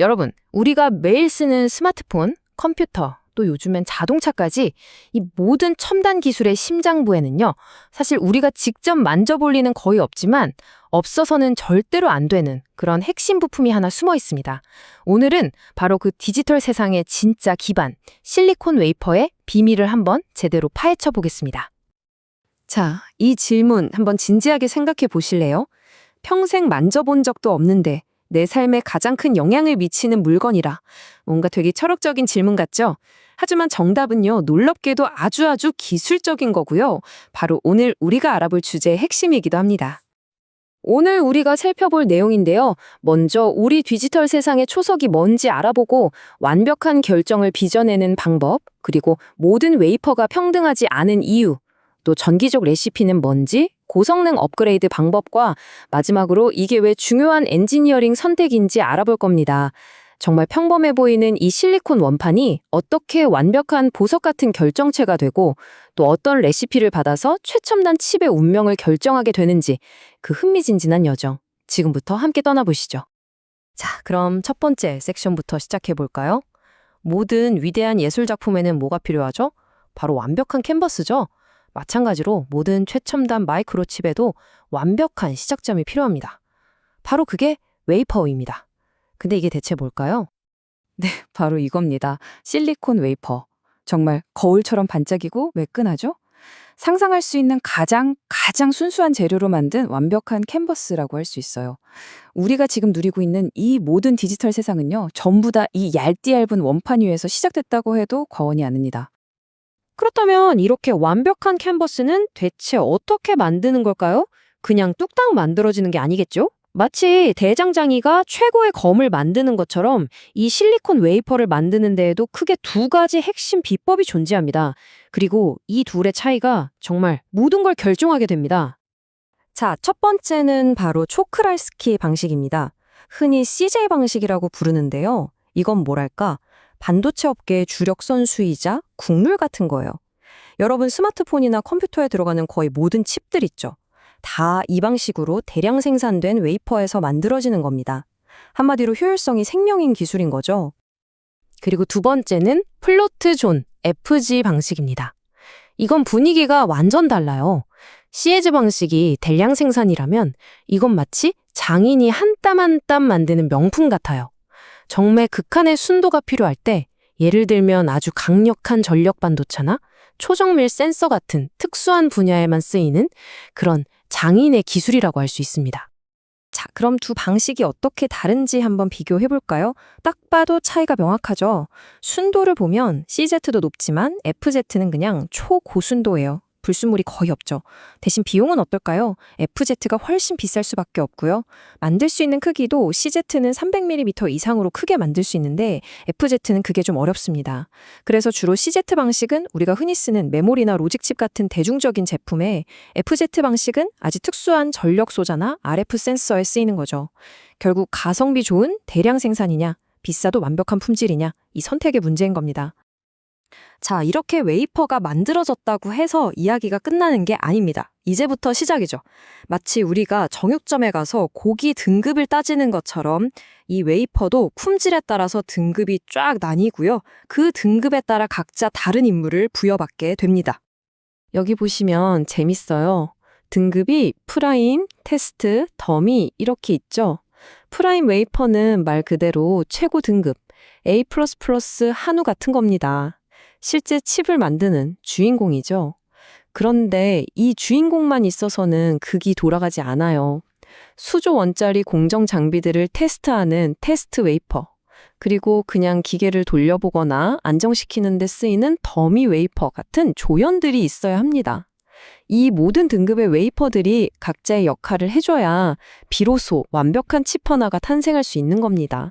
여러분, 우리가 매일 쓰는 스마트폰, 컴퓨터, 또 요즘엔 자동차까지 이 모든 첨단 기술의 심장부에는요, 사실 우리가 직접 만져볼 리는 거의 없지만 없어서는 절대로 안 되는 그런 핵심 부품이 하나 숨어 있습니다. 오늘은 바로 그 디지털 세상의 진짜 기반, 실리콘 웨이퍼의 비밀을 한번 제대로 파헤쳐 보겠습니다. 자, 이 질문 한번 진지하게 생각해 보실래요? 평생 만져본 적도 없는데 내 삶에 가장 큰 영향을 미치는 물건이라 뭔가 되게 철학적인 질문 같죠? 하지만 정답은요, 놀랍게도 아주 아주 기술적인 거고요. 바로 오늘 우리가 알아볼 주제의 핵심이기도 합니다. 오늘 우리가 살펴볼 내용인데요. 먼저 우리 디지털 세상의 초석이 뭔지 알아보고 완벽한 결정을 빚어내는 방법, 그리고 모든 웨이퍼가 평등하지 않은 이유, 또 전기적 레시피는 뭔지, 고성능 업그레이드 방법과 마지막으로 이게 왜 중요한 엔지니어링 선택인지 알아볼 겁니다. 정말 평범해 보이는 이 실리콘 원판이 어떻게 완벽한 보석 같은 결정체가 되고 또 어떤 레시피를 받아서 최첨단 칩의 운명을 결정하게 되는지 그 흥미진진한 여정 지금부터 함께 떠나보시죠. 자, 그럼 첫 번째 섹션부터 시작해 볼까요? 모든 위대한 예술 작품에는 뭐가 필요하죠? 바로 완벽한 캔버스죠. 마찬가지로 모든 최첨단 마이크로칩에도 완벽한 시작점이 필요합니다. 바로 그게 웨이퍼입니다. 근데 이게 대체 뭘까요? 네, 바로 이겁니다. 실리콘 웨이퍼. 정말 거울처럼 반짝이고 매끈하죠? 상상할 수 있는 가장 가장 순수한 재료로 만든 완벽한 캔버스라고 할 수 있어요. 우리가 지금 누리고 있는 이 모든 디지털 세상은요, 전부 다 이 얇디 얇은 원판 위에서 시작됐다고 해도 과언이 아닙니다. 그렇다면 이렇게 완벽한 캔버스는 대체 어떻게 만드는 걸까요? 그냥 뚝딱 만들어지는 게 아니겠죠? 마치 대장장이가 최고의 검을 만드는 것처럼 이 실리콘 웨이퍼를 만드는 데에도 크게 두 가지 핵심 비법이 존재합니다. 그리고 이 둘의 차이가 정말 모든 걸 결정하게 됩니다. 자, 첫 번째는 바로 초크랄스키 방식입니다. 흔히 CJ 방식이라고 부르는데요. 이건 뭐랄까? 반도체 업계의 주력 선수이자 국룰 같은 거예요. 여러분 스마트폰이나 컴퓨터에 들어가는 거의 모든 칩들 있죠. 다 이 방식으로 대량 생산된 웨이퍼에서 만들어지는 겁니다. 한마디로 효율성이 생명인 기술인 거죠. 그리고 두 번째는 플로트 존, FG 방식입니다. 이건 분위기가 완전 달라요. 시에즈 방식이 대량 생산이라면 이건 마치 장인이 한 땀 한 땀 만드는 명품 같아요. 정말 극한의 순도가 필요할 때 예를 들면 아주 강력한 전력 반도체나 초정밀 센서 같은 특수한 분야에만 쓰이는 그런 장인의 기술이라고 할 수 있습니다. 자, 그럼 두 방식이 어떻게 다른지 한번 비교해 볼까요? 딱 봐도 차이가 명확하죠. 순도를 보면 CZ도 높지만 FZ는 그냥 초고순도예요. 불순물이 거의 없죠. 대신 비용은 어떨까요? FZ가 훨씬 비쌀 수밖에 없고요. 만들 수 있는 크기도 CZ는 300mm 이상으로 크게 만들 수 있는데 FZ는 그게 좀 어렵습니다. 그래서 주로 CZ 방식은 우리가 흔히 쓰는 메모리나 로직칩 같은 대중적인 제품에 FZ 방식은 아주 특수한 전력 소자나 RF 센서에 쓰이는 거죠. 결국 가성비 좋은 대량 생산이냐, 비싸도 완벽한 품질이냐, 이 선택의 문제인 겁니다. 자, 이렇게 웨이퍼가 만들어졌다고 해서 이야기가 끝나는 게 아닙니다. 이제부터 시작이죠. 마치 우리가 정육점에 가서 고기 등급을 따지는 것처럼 이 웨이퍼도 품질에 따라서 등급이 쫙 나뉘고요. 그 등급에 따라 각자 다른 임무를 부여받게 됩니다. 여기 보시면 재밌어요. 등급이 프라임, 테스트, 더미 이렇게 있죠. 프라임 웨이퍼는 말 그대로 최고 등급, A++ 한우 같은 겁니다. 실제 칩을 만드는 주인공이죠. 그런데 이 주인공만 있어서는 극이 돌아가지 않아요. 수조 원짜리 공정 장비들을 테스트하는 테스트 웨이퍼, 그리고 그냥 기계를 돌려보거나 안정시키는 데 쓰이는 더미 웨이퍼 같은 조연들이 있어야 합니다. 이 모든 등급의 웨이퍼들이 각자의 역할을 해줘야 비로소 완벽한 칩 하나가 탄생할 수 있는 겁니다.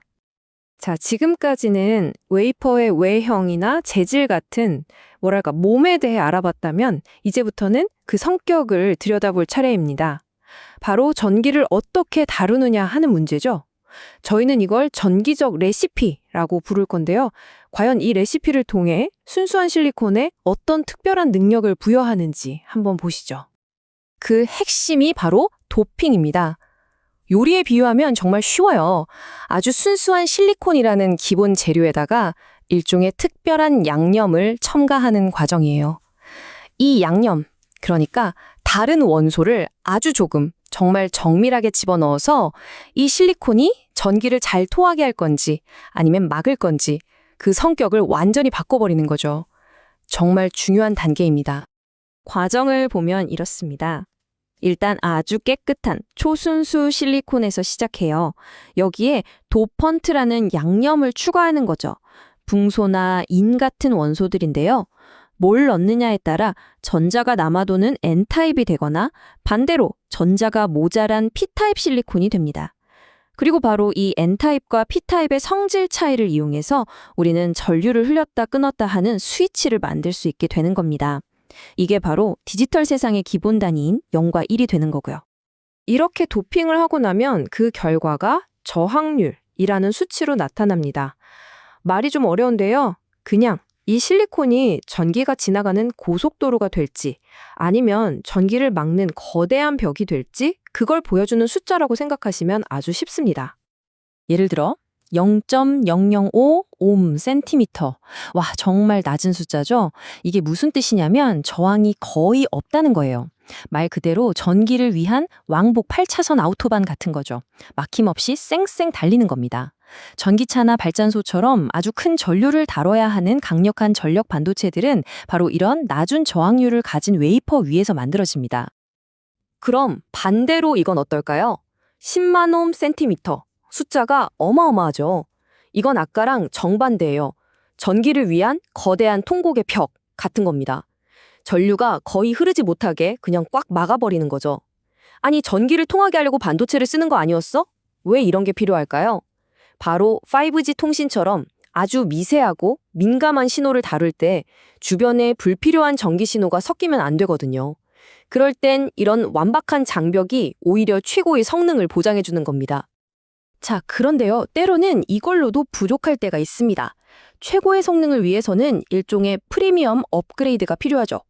자, 지금까지는 웨이퍼의 외형이나 재질 같은 뭐랄까 몸에 대해 알아봤다면 이제부터는 그 성격을 들여다볼 차례입니다. 바로 전기를 어떻게 다루느냐 하는 문제죠. 저희는 이걸 전기적 레시피라고 부를 건데요. 과연 이 레시피를 통해 순수한 실리콘에 어떤 특별한 능력을 부여하는지 한번 보시죠. 그 핵심이 바로 도핑입니다. 요리에 비유하면 정말 쉬워요. 아주 순수한 실리콘이라는 기본 재료에다가 일종의 특별한 양념을 첨가하는 과정이에요. 이 양념, 그러니까 다른 원소를 아주 조금 정말 정밀하게 집어넣어서 이 실리콘이 전기를 잘 토하게 할 건지 아니면 막을 건지 그 성격을 완전히 바꿔버리는 거죠. 정말 중요한 단계입니다. 과정을 보면 이렇습니다. 일단 아주 깨끗한 초순수 실리콘에서 시작해요. 여기에 도펀트라는 양념을 추가하는 거죠. 붕소나 인 같은 원소들인데요. 뭘 넣느냐에 따라 전자가 남아도는 N타입이 되거나 반대로 전자가 모자란 P타입 실리콘이 됩니다. 그리고 바로 이 N타입과 P타입의 성질 차이를 이용해서 우리는 전류를 흘렸다 끊었다 하는 스위치를 만들 수 있게 되는 겁니다. 이게 바로 디지털 세상의 기본 단위인 0과 1이 되는 거고요. 이렇게 도핑을 하고 나면 그 결과가 저항률이라는 수치로 나타납니다. 말이 좀 어려운데요. 그냥 이 실리콘이 전기가 지나가는 고속도로가 될지 아니면 전기를 막는 거대한 벽이 될지 그걸 보여주는 숫자라고 생각하시면 아주 쉽습니다. 예를 들어 0.005옴 센티미터. 와, 정말 낮은 숫자죠? 이게 무슨 뜻이냐면 저항이 거의 없다는 거예요. 말 그대로 전기를 위한 왕복 8차선 아우토반 같은 거죠. 막힘없이 쌩쌩 달리는 겁니다. 전기차나 발전소처럼 아주 큰 전류를 다뤄야 하는 강력한 전력 반도체들은 바로 이런 낮은 저항률을 가진 웨이퍼 위에서 만들어집니다. 그럼 반대로 이건 어떨까요? 10만 옴 센티미터. 숫자가 어마어마하죠. 이건 아까랑 정반대예요. 전기를 위한 거대한 통곡의 벽 같은 겁니다. 전류가 거의 흐르지 못하게 그냥 꽉 막아버리는 거죠. 아니, 전기를 통하게 하려고 반도체를 쓰는 거 아니었어? 왜 이런 게 필요할까요? 바로 5G 통신처럼 아주 미세하고 민감한 신호를 다룰 때 주변에 불필요한 전기 신호가 섞이면 안 되거든요. 그럴 땐 이런 완박한 장벽이 오히려 최고의 성능을 보장해 주는 겁니다. 자, 그런데요. 때로는 이걸로도 부족할 때가 있습니다. 최고의 성능을 위해서는 일종의 프리미엄 업그레이드가 필요하죠.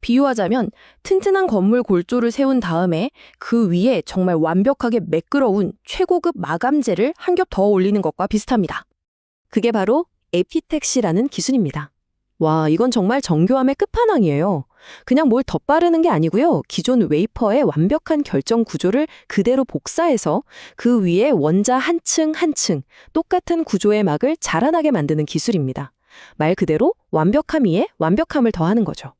비유하자면 튼튼한 건물 골조를 세운 다음에 그 위에 정말 완벽하게 매끄러운 최고급 마감재를 한 겹 더 올리는 것과 비슷합니다. 그게 바로 에피텍시라는 기술입니다. 와, 이건 정말 정교함의 끝판왕이에요. 그냥 뭘 덧바르는 게 아니고요. 기존 웨이퍼의 완벽한 결정 구조를 그대로 복사해서 그 위에 원자 한 층 한 층 똑같은 구조의 막을 자라나게 만드는 기술입니다. 말 그대로 완벽함 위에 완벽함을 더하는 거죠.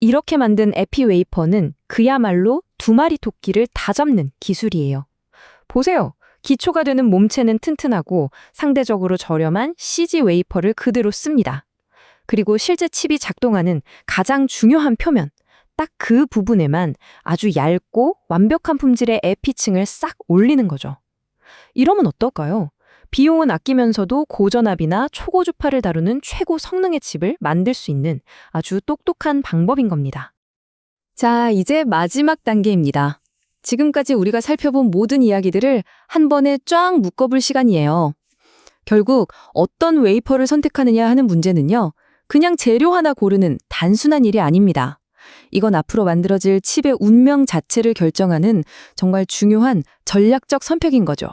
이렇게 만든 에피 웨이퍼는 그야말로 두 마리 토끼를 다 잡는 기술이에요. 보세요. 기초가 되는 몸체는 튼튼하고 상대적으로 저렴한 CG 웨이퍼를 그대로 씁니다. 그리고 실제 칩이 작동하는 가장 중요한 표면, 딱 그 부분에만 아주 얇고 완벽한 품질의 에피층을 싹 올리는 거죠. 이러면 어떨까요? 비용은 아끼면서도 고전압이나 초고주파를 다루는 최고 성능의 칩을 만들 수 있는 아주 똑똑한 방법인 겁니다. 자, 이제 마지막 단계입니다. 지금까지 우리가 살펴본 모든 이야기들을 한 번에 쫙 묶어볼 시간이에요. 결국 어떤 웨이퍼를 선택하느냐 하는 문제는요. 그냥 재료 하나 고르는 단순한 일이 아닙니다. 이건 앞으로 만들어질 칩의 운명 자체를 결정하는 정말 중요한 전략적 선택인 거죠.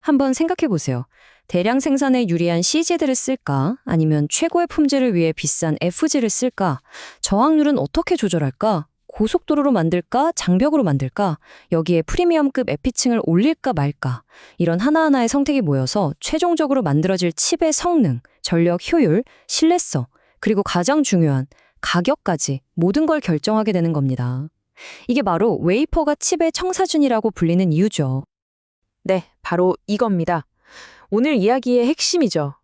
한번 생각해 보세요. 대량 생산에 유리한 CG들을 쓸까? 아니면 최고의 품질을 위해 비싼 FG를 쓸까? 저항률은 어떻게 조절할까? 고속도로로 만들까? 장벽으로 만들까? 여기에 프리미엄급 에피층을 올릴까 말까? 이런 하나하나의 선택이 모여서 최종적으로 만들어질 칩의 성능, 전력 효율, 신뢰성, 그리고 가장 중요한 가격까지 모든 걸 결정하게 되는 겁니다. 이게 바로 웨이퍼가 칩의 청사준이라고 불리는 이유죠. 네, 바로 이겁니다. 오늘 이야기의 핵심이죠.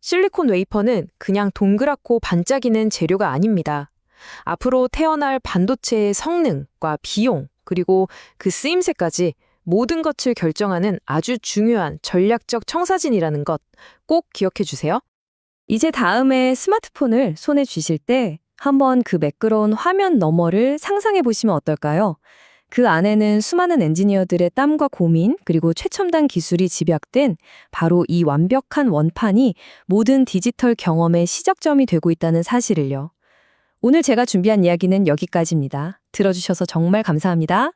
실리콘 웨이퍼는 그냥 동그랗고 반짝이는 재료가 아닙니다. 앞으로 태어날 반도체의 성능과 비용, 그리고 그 쓰임새까지 모든 것을 결정하는 아주 중요한 전략적 청사진이라는 것 꼭 기억해 주세요. 이제 다음에 스마트폰을 손에 쥐실 때 한번 그 매끄러운 화면 너머를 상상해 보시면 어떨까요? 그 안에는 수많은 엔지니어들의 땀과 고민, 그리고 최첨단 기술이 집약된 바로 이 완벽한 원판이 모든 디지털 경험의 시작점이 되고 있다는 사실을요. 오늘 제가 준비한 이야기는 여기까지입니다. 들어주셔서 정말 감사합니다.